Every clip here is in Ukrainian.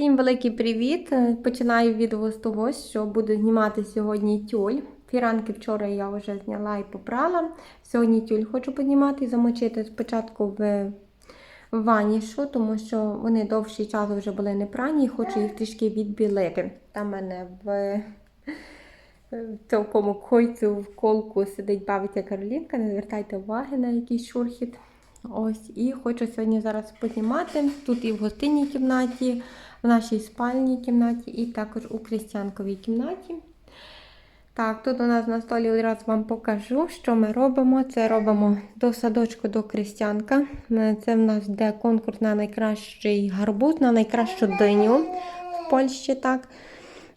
Всім великий привіт! Е, Починаю відео з того, що буду знімати сьогодні тюль. Фіранки вчора я вже зняла і попрала. Сьогодні тюль хочу піднімати і замочити спочатку в ванішу, тому що вони довший час вже були не прані і хочу їх трішки відбілити. Там мене в такому койцю в колку сидить бавиться Каролінка. Не звертайте уваги на якийсь шурхіт. Ось, і хочу сьогодні зараз познімати. Тут і в гостинній кімнаті, в нашій спальній кімнаті, і також у крістянковій кімнаті. Так, тут у нас на столі одразу вам покажу, що ми робимо. Це робимо до садочку до крістянка. Е, Це в нас йде конкурс на найкращий гарбуз, на найкращу диню в Польщі. так.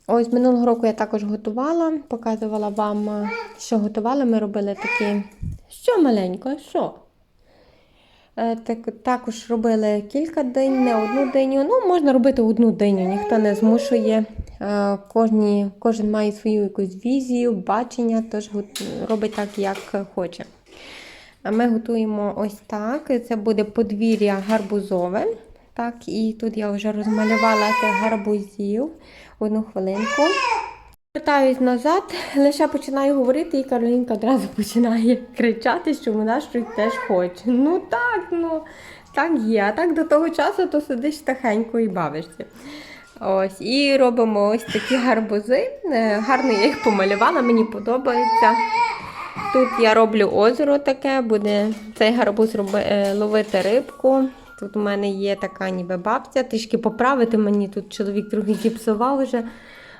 Ось минулого року я також готувала, показувала вам, е, що готувала. Ми робили такі. Що маленько, що? Е, Так, також робили кілька день, не одну диню. Ну, можна робити одну диню, ніхто не змушує. Е, Кожні, кожен має свою якусь візію, бачення, тож робить так, як хоче. А ми готуємо ось так. Це буде подвір'я гарбузове. Так, і тут я вже розмалювала цих гарбузів. Одну хвилинку. Вертаюсь назад, лише починаю говорити, і Каролінка одразу починає кричати, що вона щось теж хоче. Ну так, ну так є. А так до того часу то сидиш тихенько і бавишся. Ось, і робимо ось такі гарбузи. Е, Гарно я їх помалювала, мені подобається. Тут я роблю озеро таке, буде цей гарбуз роби, е, ловити рибку. Тут у мене є така ніби бабця, трішки поправити мені тут чоловік трохи зіпсував вже.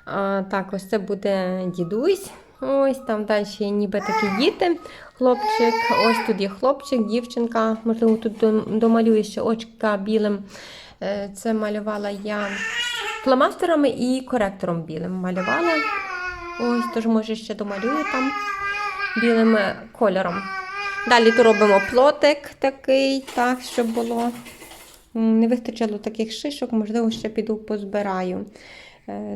Так, ось це буде дідусь. Ось там далі ніби такі діти. Хлопчик, ось тут є хлопчик, дівчинка. Можливо, тут дом- домалюю ще очка білим. Е, Це малювала я фломастерами і коректором білим малювала. Ось, тож може ще домалюю там білим е, кольором. Далі то робимо плотик такий, так, щоб було. Не вистачило таких шишок, можливо, ще піду позбираю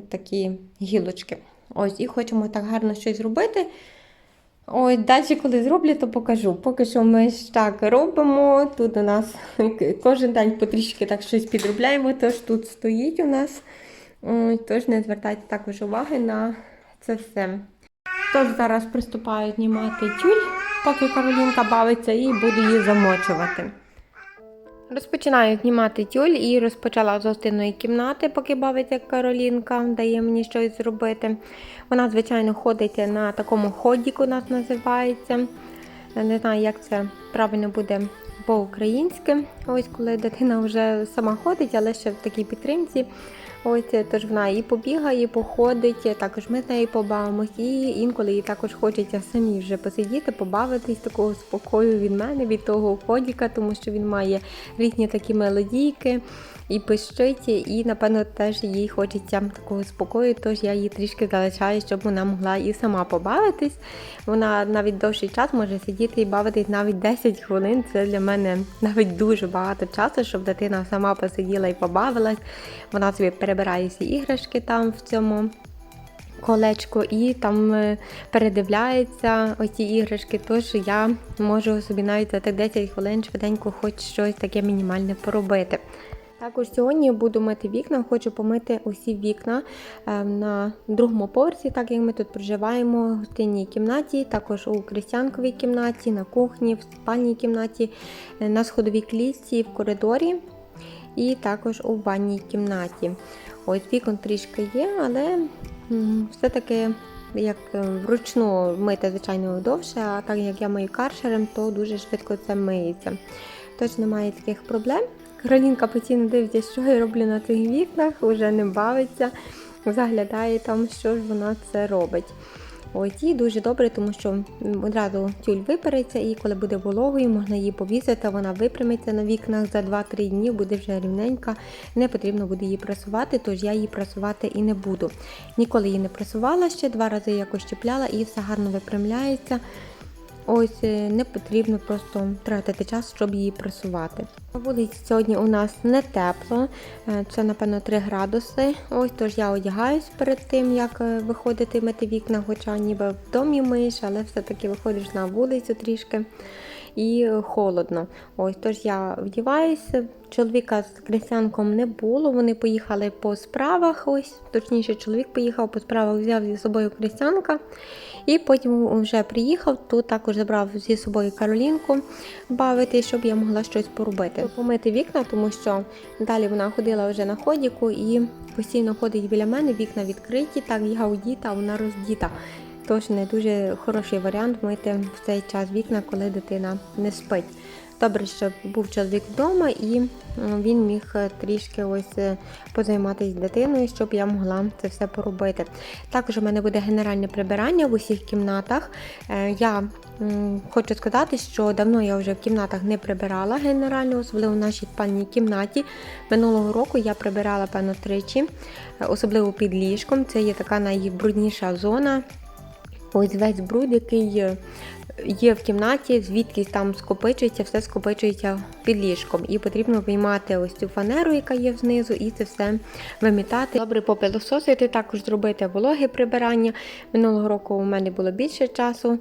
такі гілочки. Ось, і хочемо так гарно щось зробити. Ось, далі, коли зроблю, то покажу. Поки що ми ж так робимо. Тут у нас кожен день потрішки так щось підробляємо, тож тут стоїть у нас. Тож не звертайте також уваги на це все. Тож зараз приступаю знімати тюль, поки Каролінка бавиться, і буду її замочувати. Розпочинаю знімати тюль і розпочала з гостинної кімнати, поки бавиться Каролінка, дає мені щось зробити. Вона, звичайно, ходить на такому ходіку, нас називається. Не знаю, як це правильно буде по-українськи. Ось коли дитина вже сама ходить, але ще в такій підтримці. Ось тож вона і побігає, походить, також ми з нею побавимось, і інколи їй також хочеться самі вже посидіти, побавитись такого спокою від мене, від того ходіка, тому що він має різні такі мелодійки і пищить, і напевно теж їй хочеться такого спокою, тож я її трішки залишаю, щоб вона могла і сама побавитись. Вона навіть довший час може сидіти і бавитись навіть 10 хвилин. Це для мене навіть дуже багато часу, щоб дитина сама посиділа і побавилась. Вона собі перебирає всі іграшки там в цьому. Колечко і там е, передивляється оці іграшки, тож я можу собі навіть за тих 10 хвилин швиденько хоч щось таке мінімальне поробити. Також сьогодні буду мити вікна, хочу помити усі вікна е, на другому поверсі, так як ми тут проживаємо в гостинній кімнаті, також у крестянковій кімнаті, на кухні, в спальній кімнаті, е, на сходовій клітці, в коридорі і також у ванній кімнаті. Ось вікон трішки є, але все-таки як е, вручну мити, звичайно, довше, а так як я мию каршером, то дуже швидко це миється. Тож немає таких проблем. Каролінка постійно дивиться, що я роблю на цих вікнах, вже не бавиться, заглядає там, що ж вона це робить. Ось і дуже добре, тому що одразу тюль випереться, і коли буде вологою, можна її повісити, вона випрямиться на вікнах за 2-3 дні, буде вже рівненька, не потрібно буде її прасувати, тож я її прасувати і не буду. Ніколи її не прасувала ще, два рази якось чіпляла і все гарно випрямляється. Ось е, не потрібно просто тратити час, щоб її прасувати. На вулиці сьогодні у нас не тепло, е, це напевно 3 градуси. Ось тож я одягаюсь перед тим, як е, виходити мити вікна, хоча ніби в домі миєш, але все-таки виходиш на вулицю трішки. і холодно. Ось тож я вдіваюся. Чоловіка з крестянком не було. Вони поїхали по справах. Ось точніше, чоловік поїхав по справах, взяв зі собою крестянка. І потім вже приїхав, тут також забрав зі собою Каролінку бавити, щоб я могла щось поробити. Помити вікна, тому що далі вона ходила вже на ходіку і постійно ходить біля мене, вікна відкриті, так я одіта, вона роздіта. Тож не дуже хороший варіант мити в цей час вікна, коли дитина не спить. Добре, що був чоловік вдома, і він міг е, трішки ось е, позайматися дитиною, щоб я могла це все поробити. Також у мене буде генеральне прибирання в усіх кімнатах. Е, Я хочу сказати, що давно я вже в кімнатах не прибирала генерально, особливо в нашій спальній кімнаті. Минулого року я прибирала певно тричі, особливо під ліжком. Це є така найбрудніша зона. Ось весь бруд, який є в кімнаті, звідки там скопичується, все скопичується під ліжком. І потрібно виймати ось цю фанеру, яка є знизу, і це все вимітати. Добре попилососити, також зробити вологе прибирання. Минулого року у мене було більше часу.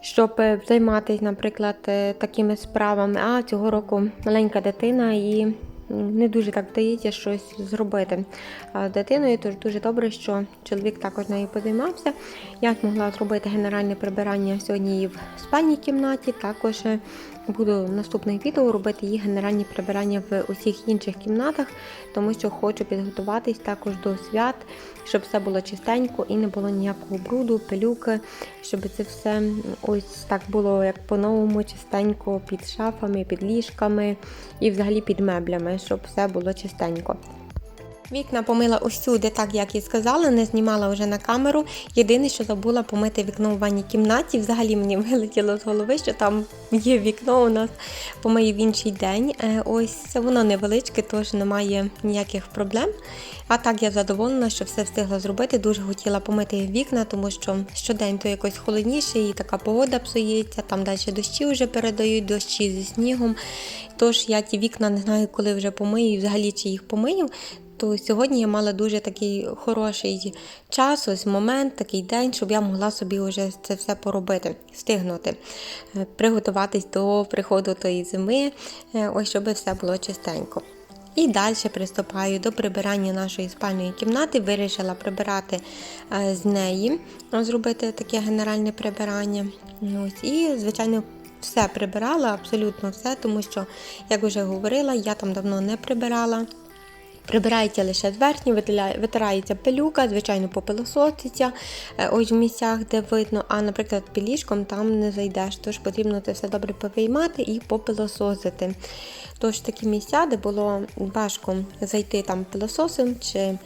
Щоб займатися, наприклад, е, такими справами, а цього року маленька дитина і не дуже так вдається щось зробити дитиною. Тож дуже добре, що чоловік також нею подіймався. Я змогла зробити генеральне прибирання сьогодні в спальній кімнаті. Також е, буду в наступних відео робити її генеральні прибирання в усіх інших кімнатах, тому що хочу підготуватись також до свят, щоб все було чистенько і не було ніякого бруду, пилюки, щоб це все ось так було як по-новому чистенько під шафами, під ліжками і взагалі під меблями, щоб все було чистенько. Вікна помила усюди, так як і сказала, не знімала вже на камеру. Єдине, що забула помити вікно у ванній кімнаті. Взагалі мені вилетіло з голови, що там є вікно у нас помию в інший день. Е, Ось воно невеличке, тож немає ніяких проблем. А так я задоволена, що все встигла зробити. Дуже хотіла помити вікна, тому що щодень то якось холодніше і така погода псується. Там далі дощі вже передають, дощі зі снігом. Тож я ті вікна не знаю, коли вже помию, і взагалі чи їх помию то сьогодні я мала дуже такий хороший час, ось момент, такий день, щоб я могла собі вже це все поробити, встигнути, е, приготуватись до приходу тої зими, е, ось щоб все було чистенько. І далі приступаю до прибирання нашої спальної кімнати. Вирішила прибирати е, з неї, зробити таке генеральне прибирання. Ось, і, звичайно, все прибирала, абсолютно все, тому що, як вже говорила, я там давно не прибирала. Прибирається лише зверхні, витирається пилюка, звичайно, попилососиться е, ось в місцях, де видно, а, наприклад, піліжком там не зайдеш, тож потрібно це все добре повиймати і попилососити. Тож такі місця, де було важко зайти там пилососом чи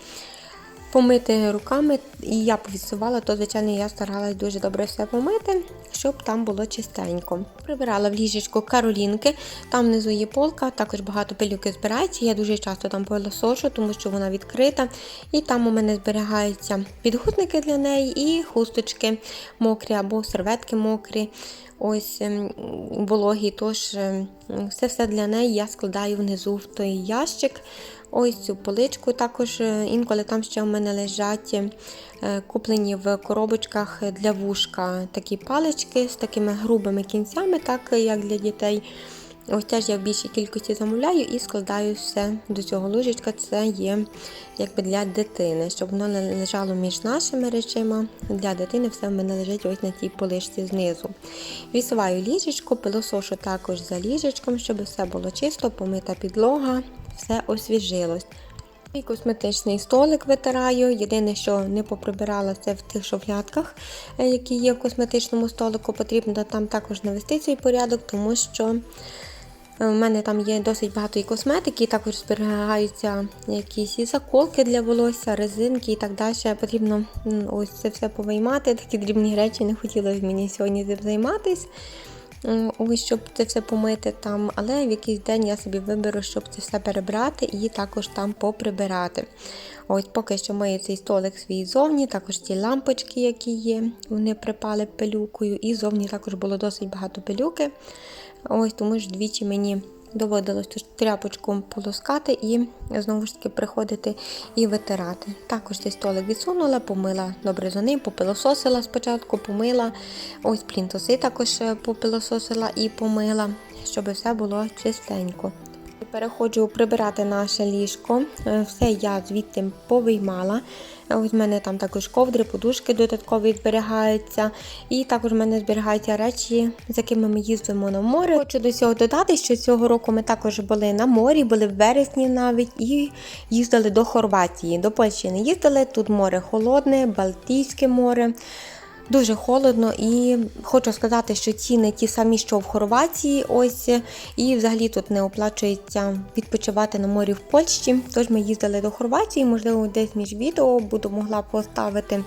помити руками, і я повісувала, то, звичайно, я старалась дуже добре все помити, щоб там було чистенько. Прибирала в ліжечко Каролінки, там внизу є полка, також багато пилюки збирається. Я дуже часто там пилосошу, тому що вона відкрита. І там у мене зберігаються підгузники для неї і хусточки мокрі або серветки мокрі. Ось ем, вологі, тож ем, все все для неї я складаю внизу в той ящик. Ось цю поличку також е, інколи там ще в мене лежать е, куплені в коробочках для вушка такі палички з такими грубими кінцями, так як для дітей. Ось теж я в більшій кількості замовляю і складаю все до цього ложечка. Це є якби для дитини, щоб воно не лежало між нашими речима. Для дитини все в мене лежить ось на тій поличці знизу. Вісуваю ліжечко, пилосошу також за ліжечком, щоб все було чисто, помита підлога, все освіжилось. І косметичний столик витираю. Єдине, що не поприбирала, це в тих шуфлятках, е, які є в косметичному столику. Потрібно там також навести цей порядок, тому що у мене там є досить багато і косметики, і також зберігаються якісь і заколки для волосся, резинки і так далі. Потрібно ось це все повиймати. Такі дрібні речі не хотілося мені сьогодні займатися. Ось, щоб це все помити там, але в якийсь день я собі виберу, щоб це все перебрати і також там поприбирати. Ось поки що мию цей столик свій зовні, також ці лампочки, які є, вони припали пилюкою, і зовні також було досить багато пилюки. Ось тому ж двічі мені доводилось тряпочку полоскати і знову ж таки приходити і витирати. Також цей столик відсунула, помила добре за ним, попилососила спочатку, помила. Ось плінтуси також е, попилососила і помила, щоб все було чистенько. Переходжу прибирати наше ліжко. Е, Все я звідти повиймала. Е, Ось в мене там також ковдри, подушки додаткові зберігаються. І також в мене зберігаються речі, з якими ми їздимо на море. Хочу до цього додати, що цього року ми також були на морі, були в вересні навіть і їздили до Хорватії. До Польщі не їздили. Тут море холодне, Балтійське море. Дуже холодно і хочу сказати, що ціни ті самі, що в Хорватії, ось і взагалі тут не оплачується відпочивати на морі в Польщі. Тож ми їздили до Хорватії, можливо, десь між відео буду могла поставити.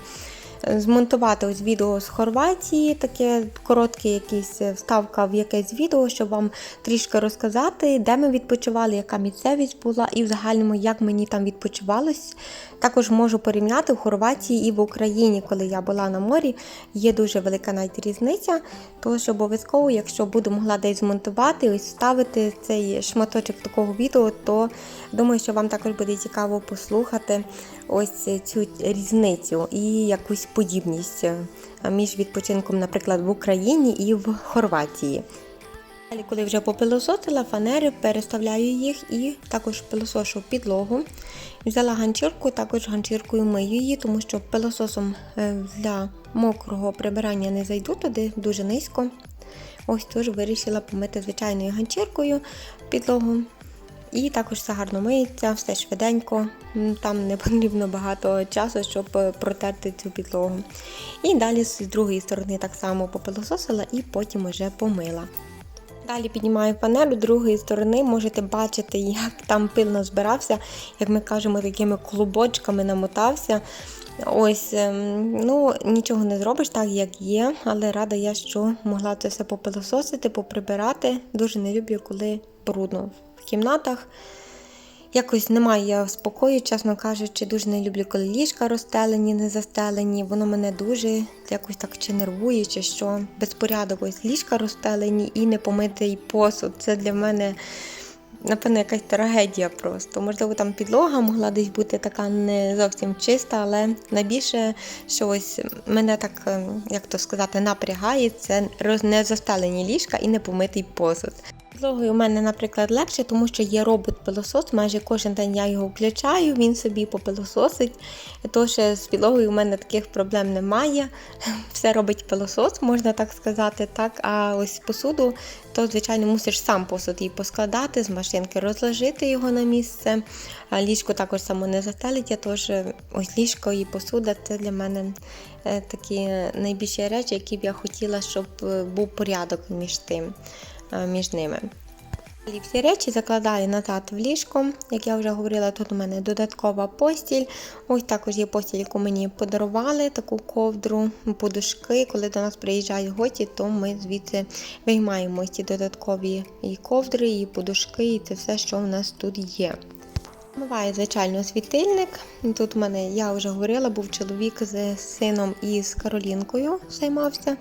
Змонтувати ось відео з Хорватії, таке коротке якийсь е, вставка в якесь відео, щоб вам трішки розказати, де ми відпочивали, яка місцевість була, і в загальному як мені там відпочивалось. Також можу порівняти в Хорватії і в Україні, коли я була на морі. Є дуже велика навіть різниця. Тож обов'язково, якщо буду могла десь змонтувати, ось вставити цей шматочок такого відео, то думаю, що вам також буде цікаво послухати ось цю різницю і якусь подібність е, між відпочинком, наприклад, в Україні і в Хорватії. Далі, коли вже попилососила фанери, переставляю їх і також пилосошу підлогу. Взяла ганчірку, також ганчіркою мию її, тому що пилососом е, для мокрого прибирання не зайду туди дуже низько. Ось тож вирішила помити звичайною ганчіркою підлогу. І також все гарно миється, все швиденько. Там не потрібно багато часу, щоб е, протерти цю підлогу. І далі з другої сторони так само попилососила і потім уже помила. Далі піднімаю панель, з другої сторони можете бачити, як там пил назбирався, як ми кажемо, такими клубочками намотався. Ось, ем, ну нічого не зробиш так, як є, але рада я, що могла це все попилососити, поприбирати. Дуже не люблю, коли брудно кімнатах. Якось немає я спокою, чесно кажучи, дуже не люблю, коли ліжка розстелені, не застелені. Воно мене дуже якось так чи нервує, чи що. Безпорядок ось ліжка розстелені і не помитий посуд. Це для мене, напевно, якась трагедія просто. Можливо, там підлога могла десь бути така не зовсім чиста, але найбільше, що ось мене так, ем, як то сказати, напрягає, це не застелені ліжка і не помитий посуд. Підлогою у мене, наприклад, легше, тому що є робот-пилосос. Майже кожен день я його включаю, він собі попилососить. Тож е, з підлогою у мене таких проблем немає. Все робить пилосос, можна так сказати. так. А ось посуду, то, звичайно, мусиш сам посуд її поскладати, з машинки розложити його на місце. Ліжко також само не застелить, тож е, ось ліжко і посуда це для мене е, такі найбільші речі, які б я хотіла, щоб був порядок між тим між ними. Всі речі закладаю назад в ліжко. Як я вже говорила, тут у мене додаткова постіль. Ось також є постіль, яку мені подарували, таку ковдру, подушки. Коли до нас приїжджають гості, то ми звідси виймаємо ці додаткові і ковдри, і подушки, і це все, що у нас тут є. Миваю, звичайно, світильник. Тут у мене, я вже говорила, був чоловік з сином і з Каролінкою займався.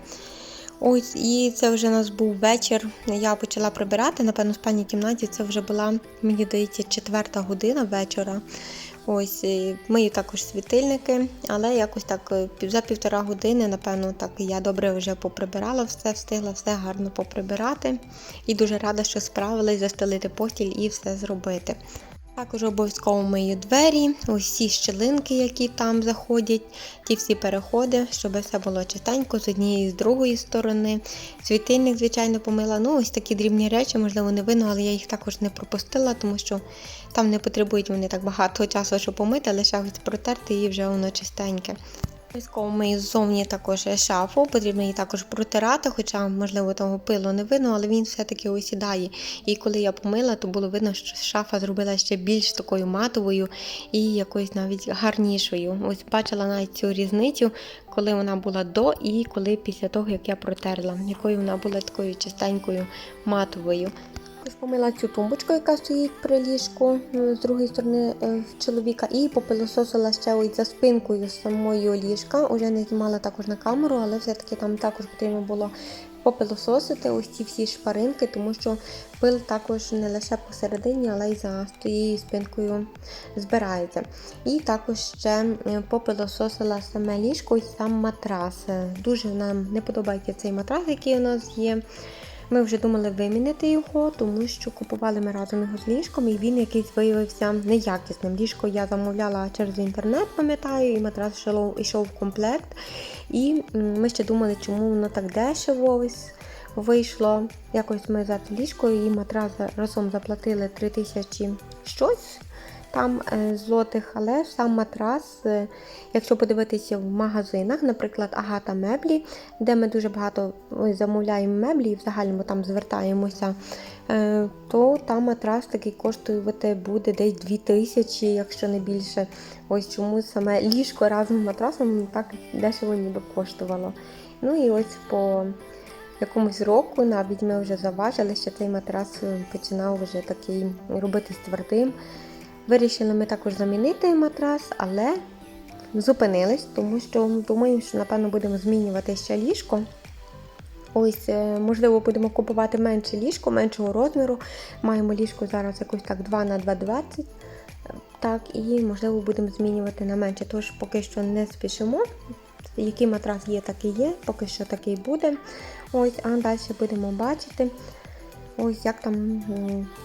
Ось, і це вже у нас був вечір. Я почала прибирати. Напевно, в спальній кімнаті це вже була, мені здається, четверта година вечора. Ось, мию також світильники, але якось так е, за півтора години, напевно, так я добре вже поприбирала все, встигла все гарно поприбирати. І дуже рада, що справилась застелити постіль і все зробити. Також обов'язково мию двері, усі щілинки, які там заходять, ті всі переходи, щоб все було чистенько з однієї з другої сторони. Світильник, звичайно, помила. Ну, ось такі дрібні речі, можливо, не видно, але я їх також не пропустила, тому що там не потребують вони так багато часу, щоб помити, лише ось протерти і вже воно чистеньке. Обов'язково мию ззовні також шафу, потрібно її також протирати, хоча, можливо, того пилу не видно, але він все-таки осідає. І коли я помила, то було видно, що шафа зробила ще більш такою матовою і якоюсь навіть гарнішою. Ось бачила навіть цю різницю, коли вона була до і коли після того, як я протерла, якою вона була такою чистенькою матовою. Також помила цю тумбочку, яка стоїть при ліжку е, з другої сторони е, в чоловіка, і попилососила ще ось за спинкою самої ліжка. Уже не знімала також на камеру, але все-таки там також потрібно було попилососити ось ці всі шпаринки, тому що пил також не лише посередині, але й за тією спинкою збирається. І також ще е, попилососила саме ліжко і сам матрас. Е, Дуже нам не подобається цей матрас, який у нас є. Ми вже думали вимінити його, тому що купували ми разом його з ліжком, і він якийсь виявився неякісним. Ліжко я замовляла через інтернет, пам'ятаю, і матрас йшов, в комплект. І ми ще думали, чому воно так дешево ось вийшло. Якось ми за ліжко і матрас разом заплатили 3000 щось там е, злотих, але сам матрас, е, якщо подивитися в магазинах, наприклад, Агата меблі, де ми дуже багато замовляємо меблі і в загальному там звертаємося, е, то там матрас такий коштувати буде десь 2000, якщо не більше. Ось чому саме ліжко разом з матрасом так дешево ніби коштувало. Ну і ось по якомусь року навіть ми вже заважили, що цей матрас починав вже такий робитись твердим. Вирішили ми також замінити матрас, але зупинились, тому що думаємо, що напевно будемо змінювати ще ліжко. Ось, е, можливо, будемо купувати менше ліжко, меншого розміру. Маємо ліжко зараз якось так 2 на 2,20. Так, і можливо будемо змінювати на менше. Тож поки що не спішимо. Який матрас є, такий є, поки що такий буде. Ось, а далі будемо бачити. Ось як там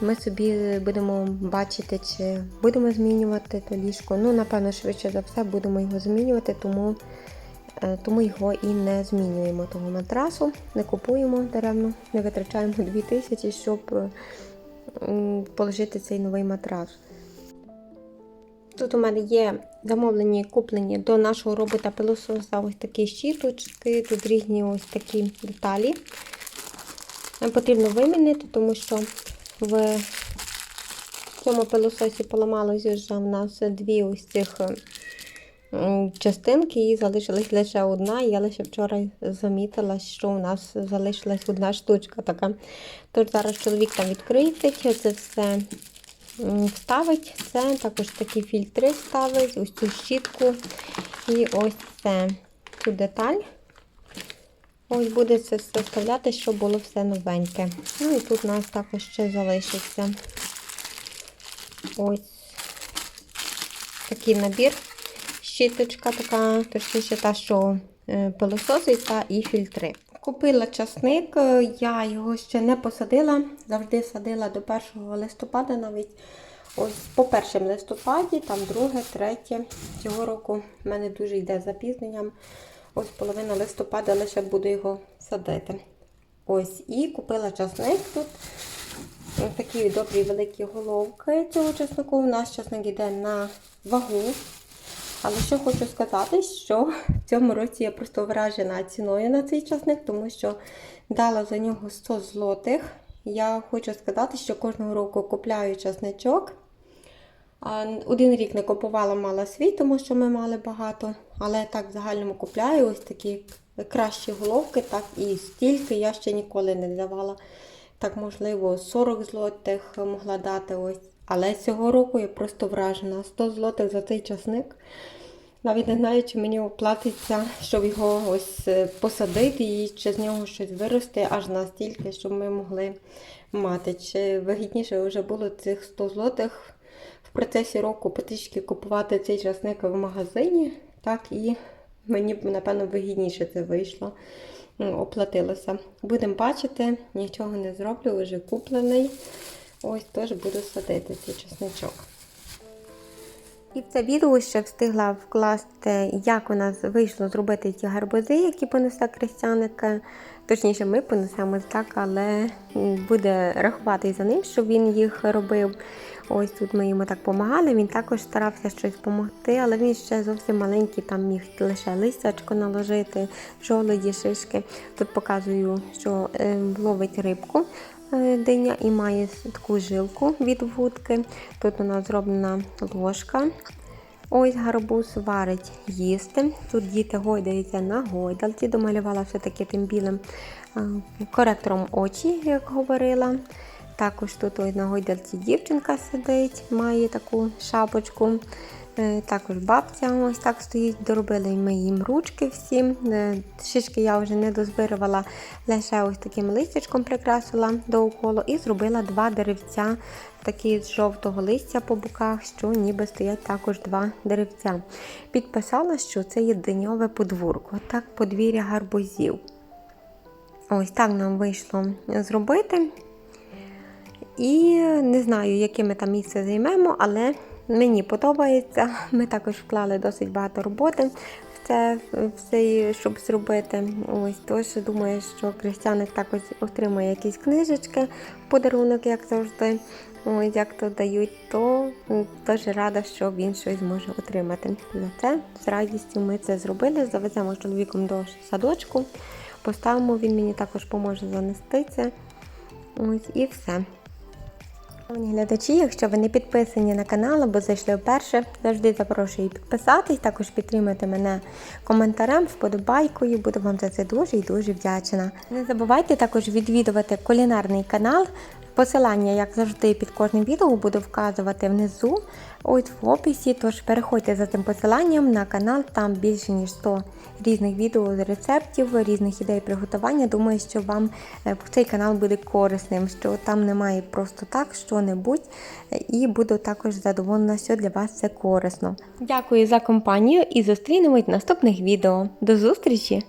ми собі будемо бачити, чи будемо змінювати то ліжко. Ну, напевно, швидше за все будемо його змінювати, тому, е, тому його і не змінюємо того матрасу, не купуємо даремно, не витрачаємо 2000, щоб е, положити цей новий матрас. Тут у мене є замовлені куплені до нашого робота пилососа ось такі щіточки, тут різні ось такі деталі. Нам потрібно вимінити, тому що в цьому пилососі поламалося вже в нас дві ось цих частинки і залишилась лише одна. Я лише вчора замітила, що у нас залишилась одна штучка така. Тож зараз чоловік там відкриє це все вставить. Це також такі фільтри ставить, ось цю щітку і ось це цю деталь. Ось буде це все вставляти, щоб було все новеньке. Ну і тут у нас також ще залишиться ось такий набір. Щіточка така, точніше та, що е, пилососить, та і фільтри. Купила часник, е, я його ще не посадила, завжди садила до 1 листопада навіть. Ось по 1 листопаді, там 2, 3 цього року в мене дуже йде запізненням. Ось половина листопада лише буду його садити. Ось, і купила часник тут. Такі добрі великі головки цього чеснику. У нас часник йде на вагу. Але що хочу сказати, що в цьому році я просто вражена ціною на цей часник, тому що дала за нього 100 злотих. Я хочу сказати, що кожного року купляю часничок. Один рік не купувала, мала свій, тому що ми мали багато. Але так в загальному купляю ось такі кращі головки, так і стільки я ще ніколи не давала. Так, можливо, 40 злотих могла дати ось. Але цього року я просто вражена. 100 злотих за цей часник. Навіть не знаю, чи мені оплатиться, щоб його ось е, посадити і чи з нього щось виросте аж настільки, щоб ми могли мати. Чи вигідніше вже було цих 100 злотих в процесі року потрішки купувати цей часник в магазині, так і мені б, напевно, вигідніше це вийшло, ну, оплатилося. Будемо бачити, нічого не зроблю, вже куплений. Ось теж буду садити цей часничок. І в це відео ще встигла вкласти, як у нас вийшло зробити ті гарбузи, які понесла крестяника. Точніше, ми понесемо так, але буде рахувати за ним, щоб він їх робив. Ось тут ми йому так допомагали. Він також старався щось допомогти, але він ще зовсім маленький, там міг лише листячко наложити, жолоді, шишки. Тут показую, що е, ловить рибку е, диня і має таку жилку від вудки. Тут у нас зроблена ложка. Ось гарбуз варить їсти. Тут діти гойдаються на гойдалці. Домалювала все-таки тим білим е, коректором очі, як говорила. Також тут на гойдалці дівчинка сидить, має таку шапочку. Е, Також бабця ось так стоїть, доробили ми їм ручки всі. Е, Шишки я вже не дозбирувала, лише ось таким листячком прикрасила дооколо і зробила два деревця, такі з жовтого листя по боках, що ніби стоять також два деревця. Підписала, що це є диньове подвірко, так подвір'я гарбузів. Ось так нам вийшло зробити. І не знаю, яке ми там місце займемо, але мені подобається. Ми також вклали досить багато роботи в це, в щоб зробити. Ось тож думаю, що Крістяник також отримує якісь книжечки подарунок, як завжди. Ось як то дають, то дуже рада, що він щось зможе отримати. За це з радістю ми це зробили. Завеземо чоловіком до садочку, поставимо, він мені також поможе занести це. Ось і все. Шановні глядачі, якщо ви не підписані на канал або зайшли вперше, завжди запрошую підписатись, також підтримати мене коментарем, вподобайкою. Буду вам за це дуже і дуже вдячна. Не забувайте також відвідувати кулінарний канал. Посилання, як завжди, під кожним відео буду вказувати внизу, ось в описі. Тож переходьте за цим посиланням на канал, там більше ніж 100 різних відео з рецептів, різних ідей приготування. Думаю, що вам е, цей канал буде корисним, що там немає просто так, що-небудь, і буду також задоволена, що для вас це корисно. Дякую за компанію і зустрінемось в наступних відео. До зустрічі!